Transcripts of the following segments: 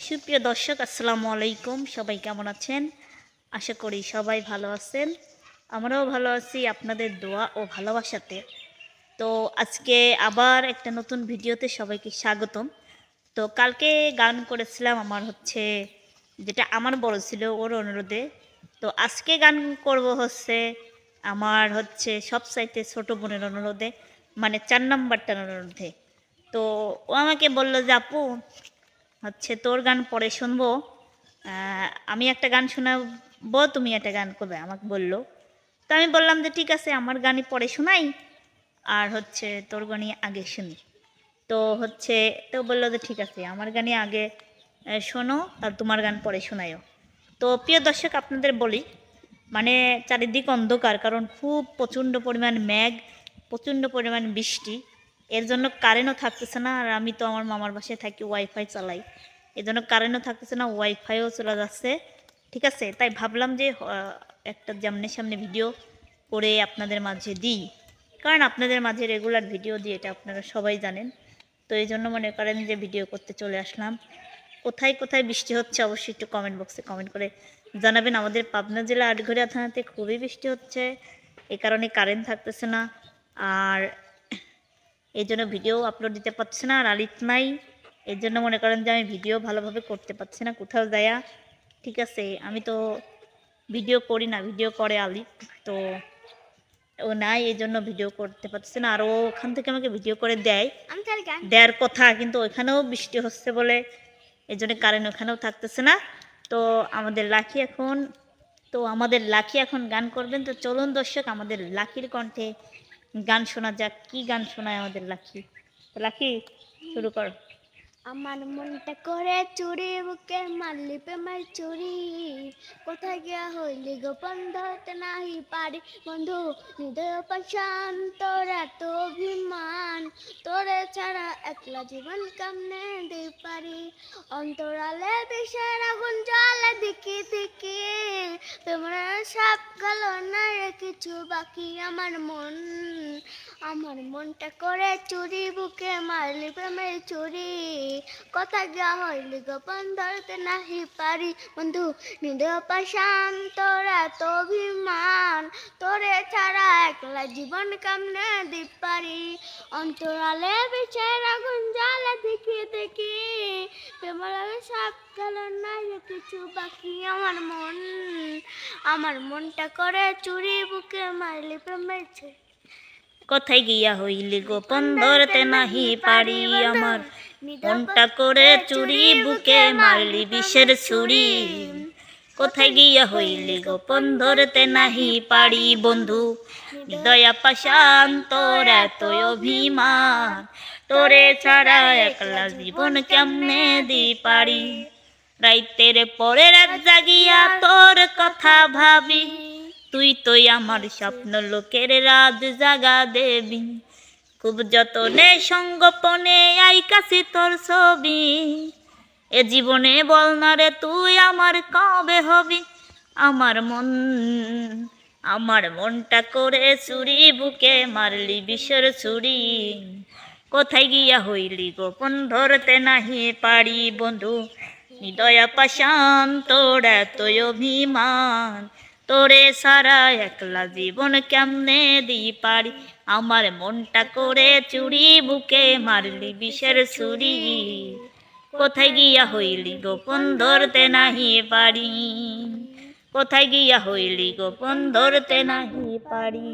সুপ্রিয় দর্শক, আসসালামু আলাইকুম। সবাই কেমন আছেন? আশা করি সবাই ভালো আছেন। আমরাও ভালো আছি, আপনাদের দোয়া ও ভালোবাসাতে। তো আজকে আবার একটা নতুন ভিডিওতে সবাইকে স্বাগতম। তো কালকে গান করেছিলাম আমার হচ্ছে, যেটা আমার বড় ছিল, ওর অনুরোধে। তো আজকে গান করব হচ্ছে আমার হচ্ছে সব সাইতে ছোট বোনের অনুরোধে মানে চার নম্বরটার অনুরোধে। তো ও আমাকে বলল যে, আপু হচ্ছে তোর গান পরে শুনব। আমি একটা গান শোনাবো, তুমি একটা গান করবে, আমাকে বলল। তো আমি বললাম যে ঠিক আছে, আমার গানই পরে শোনাই, আর হচ্ছে তোর গানই আগে শুনি। তো হচ্ছে, তো বলল যে ঠিক আছে, আমার গানই আগে শোনো, আর তোমার গান পরে শোনায়ও তো প্রিয় দর্শক, আপনাদের বলি মানে চারিদিক অন্ধকার, কারণ খুব প্রচণ্ড পরিমাণ মেঘ, প্রচণ্ড পরিমাণ বৃষ্টি। এর জন্য কারেন্টও থাকতেছে না, আর আমি তো আমার মামার বাসায় থাকি ওয়াইফাই চালাই। এর জন্য কারেন্টও থাকতেছে না ওয়াইফাইও চলে যাচ্ছে। ঠিক আছে? তাই ভাবলাম যে একটা যেমনি সামনে ভিডিও করে আপনাদের মাঝে দিই। কারণ আপনাদের মাঝে রেগুলার ভিডিও দিই, এটা আপনারা সবাই জানেন। তো এই জন্য মনে করেন যে ভিডিও করতে চলে আসলাম। কোথায় কোথায় বৃষ্টি হচ্ছে অবশ্যই একটু কমেন্ট বক্সে কমেন্ট করে জানাবেন। আমাদের পাবনা জেলা আটঘরিয়া থানাতে খুবই বৃষ্টি হচ্ছে এই কারণে কারেন্ট থাকতেছে না। আর এই জন্য ভিডিও আপলোড দিতে পারছি না আর আলিত নাই। এর জন্য মনে করেন যে আমি ভিডিও ভালোভাবে করতে পারছি না কোথাও যায়া। ঠিক আছে আমি তো ভিডিও করি না ভিডিও করে আলিত তো ও নাই এই জন্য ভিডিও করতে পারছি না। আর ও ওখান থেকে আমাকে ভিডিও করে দেয়। দেওয়ার কথা কিন্তু ওইখানেও বৃষ্টি হচ্ছে বলে। এই জন্য কারেন্ট ওখানেও থাকতেছে না। তো আমাদের লাকি এখন তো আমাদের লাকি এখন গান করবেন। তো চলুন দর্শক আমাদের লাকির কণ্ঠে গান শোনা যাক, কি গান শোনায় আমাদের লাকি? লাকি, শুরু কর। আমার মনটা করে চুরি বুকে মারলি প্রেমের চুরি। কোথায় গিয়া হইলি গোপন নাহি পারি? বন্ধু, হৃদয় পাশান তোর এত অভিমান। তোরে ছাড়া একলা জীবন কামনে দিই পারি? অন্তরালে বিষের আগুন জ্বালা দিকি দিকি। সাপ গেল না কিছু বাকি আমার মন। আমার মনটা করে চুরি, বুকে মারলি প্রেমের চুরি। কথা যা হইলি গোপন ধরতে নাহি পারি। বন্ধু নিদ পাশান তো অভিমান। ছাড়া একলা জীবন কামনে দি পারি? অন্তরালে বিচার আগুন জ্বালা দেখি দেখি প্রেমলাগে সাপ গেল না কিছু বাকি আমার মন। আমার মনটা করে চুরি বুকে মারলি প্রেমের চুরি কোথায় গিয়া হইলি গোপন ধরতে নাহি পারি আমার। মনটা করে চুরি বুকে মারলি বিষের ছুরি। কোথায় গিয়া হইলি গোপন ধরতে নাহি পারি বন্ধু? দয়া পাশান তোর এত অভিমান। তোরে ছাড়া একলা জীবন কেমনে দি পারি? রাইতের পরে রাত জাগিয়া তোর কথা ভাবি। তুই তোই আমার স্বপ্ন লোকের রাত জাগা দেবী। খুব যতনে সঙ্গপনে আই কাছে তোর ছবি। এ জীবনে বল না রে তুই আমার কবে হবি? আমার মন, আমার মনটা করে চুরি বুকে মারলি বিষের ছুরি কোথায় গিয়া হইলি গোপন ধরতে নাহি পারি বন্ধু? হৃদয়া পাশান তোর এত অভিমান। তোরে সারা একলা জীবন কেমনে দি পারি? আমার মনটা করে চুরি বুকে মারলি বিষের ছুরি কোথায় গিয়া হইলি গোপন ধরতে নাহি পারি কোথায় গিয়া হইলি গোপন ধরতে নাহি পারি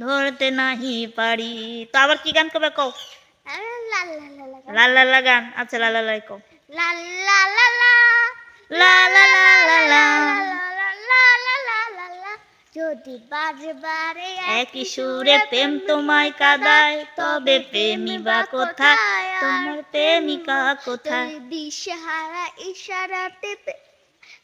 ধরতে নাহি পারি তো আবার কি গান কবে কও লাল লাল্লা গান আচ্ছা লাল লাই লাল লাল লাল লাল লাল লাল লাল লাল যদি বারে বারে একই সুরে প্রেম তোমায় কাদায় তবে প্রেমী বা কোথায়? তোমার প্রেমিকা কোথায়? দিশাহারা ইশারাতে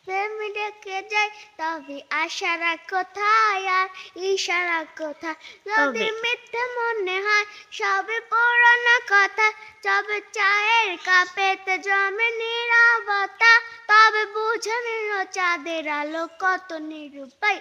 প্রেম ডেকে যায় তবে আশারা কোথায়? আর ইশারা কোথায়? যদি মিথ্যে মনে হয় সবে পুরনো কথা। তবে চায়ের কাপেতে জমে নীরবতা। তবে বুঝে নিল চাঁদের আলো কত নিরুপায়।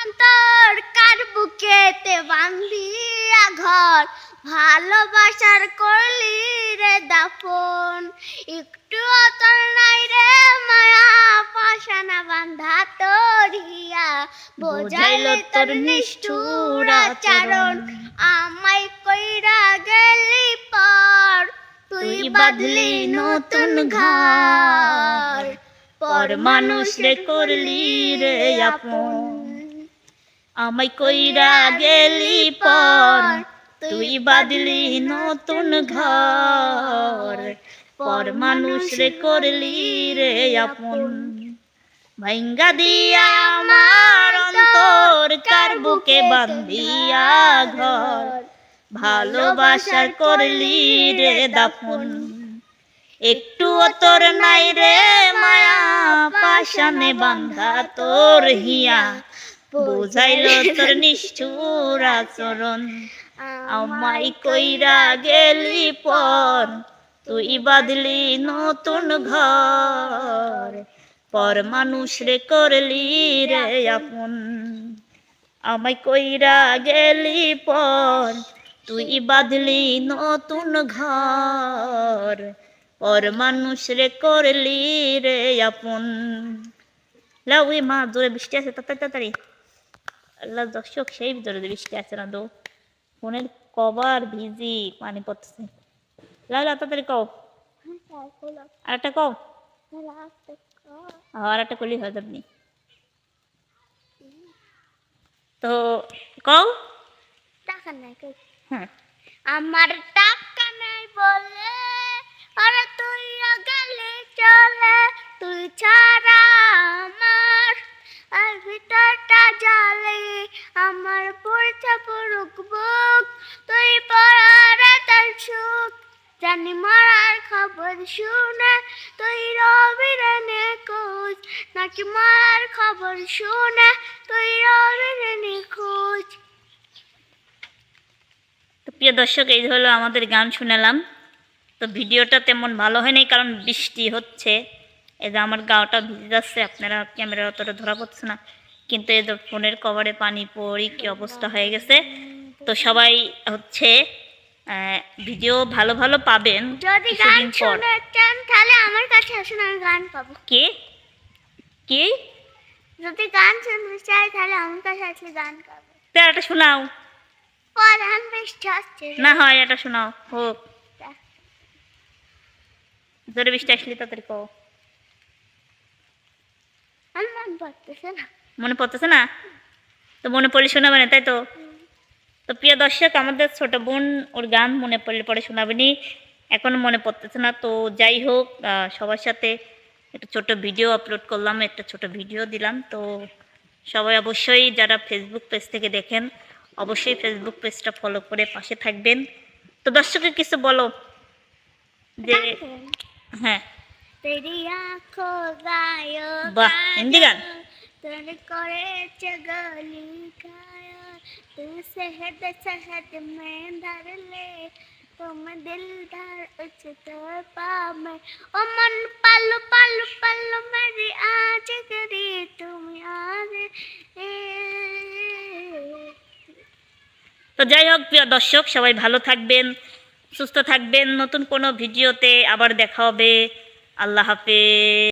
অন্তর কার বুকেতে বান্ধিয়া ঘর? ভালোবাসার করলি রে দাফন। একটু অতর নাই রে মায়া পাশানা বান্ধা তোর হিয়া বোঝাইলে তোর নিষ্ঠুর আচরণ। আমায় কইরা গেলি পর তুই বাঁধলি নতুন ঘর। পর মানুষ রে করলি রে আপন। আমায় কইরা গেলি পর, তুই বাদলি নতুন ঘর। পর মানুষ রে করলি রে আপন। ভাইঙ্গা দিয়া আমার অন্তর, কার বুকে বান্ধিয়া ঘর। ভালোবাসার করলি রে দাফন। একটু তোর নাই রে মায়া পাশানে বান্ধা তোর হিয়া। বুঝাইল তোর নিষ্ঠুর আচরণ। আমায় কইরা গেলি পর তুই বাদলি নতুন ঘর। পর মানুষ রে করলি রে আপন। আমায় কইরা গেলি পর তুই বাঁধলি নতুন ঘর। পর মানুষ রে করলি রে আপন। লাউ মা জোরে বৃষ্টি আছে তাড়াতাড়ি। আল্লাহ দর্শক সেই ভিতরে বৃষ্টি আছে না দো ফোনের কভার ভিজি পানি পড়তেছে। লাউ তাড়াতাড়ি কও। আর একটা কও। আর একটা করলেই হয় আপনি তো কও। টাকা নাই কই। হ্যাঁ। আমার টাকা নাই বলে আরে তুই গেলে নাকি মরার খবর শুনে তুই নিখোঁজ? তো প্রিয় দর্শক এই হলো আমাদের গান শুনালাম। তো ভিডিওটা তেমন ভালো হয়নি কারণ বৃষ্টি হচ্ছে। এই যে আমার গাওটা ভিজে যাচ্ছে আপনারা ক্যামেরা অতটা ধরা পড়ছে না। কিন্তু এই যে ফোনের কভারে পানি পড়ি কি অবস্থা হয়ে গেছে। তো সবাই হচ্ছে ভিডিও ভালো ভালো পাবেন যদি গান কিছুদিন শুনে চান তাহলে আমার কাছে আসুন আমি গান পাবো। কি? কি? যদি গান শুনতে চাই তাহলে কাছে আসলে গান পাবো তো একটা শোনাও। বৃষ্টি হচ্ছে না হয় এটা শোনাও। হোক জোরে বৃষ্টি আসলে তাড়াতাড়ি কও। আমার মন পড়তেছে না। মনে পড়তেছে না? তো মনে পড়লে শোনাবে না তাই তো? তো প্রিয় দর্শক আমাদের ছোট বোন ওর গান মনে পড়লে পরে শোনাবেনি। এখন মনে পড়তেছে না তো যাই হোক আহ, সবার সাথে একটা ছোট ভিডিও আপলোড করলাম একটা ছোট ভিডিও দিলাম তো সবাই অবশ্যই যারা ফেসবুক পেজ থেকে দেখেন অবশ্যই ফেসবুক পেজটা ফলো করে পাশে থাকবেন তো দর্শকের কিছু বলো যে দেখেন, হ্যাঁ তেরি আঁখো গায়ো বাহ, হিন্দি গান। তোর করেছে গলি গায়া তুই শহদ শহদ में धर ले तुम दिल धर उच तोर पामे ओ मन पल्लू पल्लू पल्लू मेरी आज करी तुम आज তো যাই হোক প্রিয় দর্শক সবাই ভালো থাকবেন সুস্থ থাকবেন নতুন কোনো ভিডিওতে আবার দেখা হবে আল্লাহ হাফেজ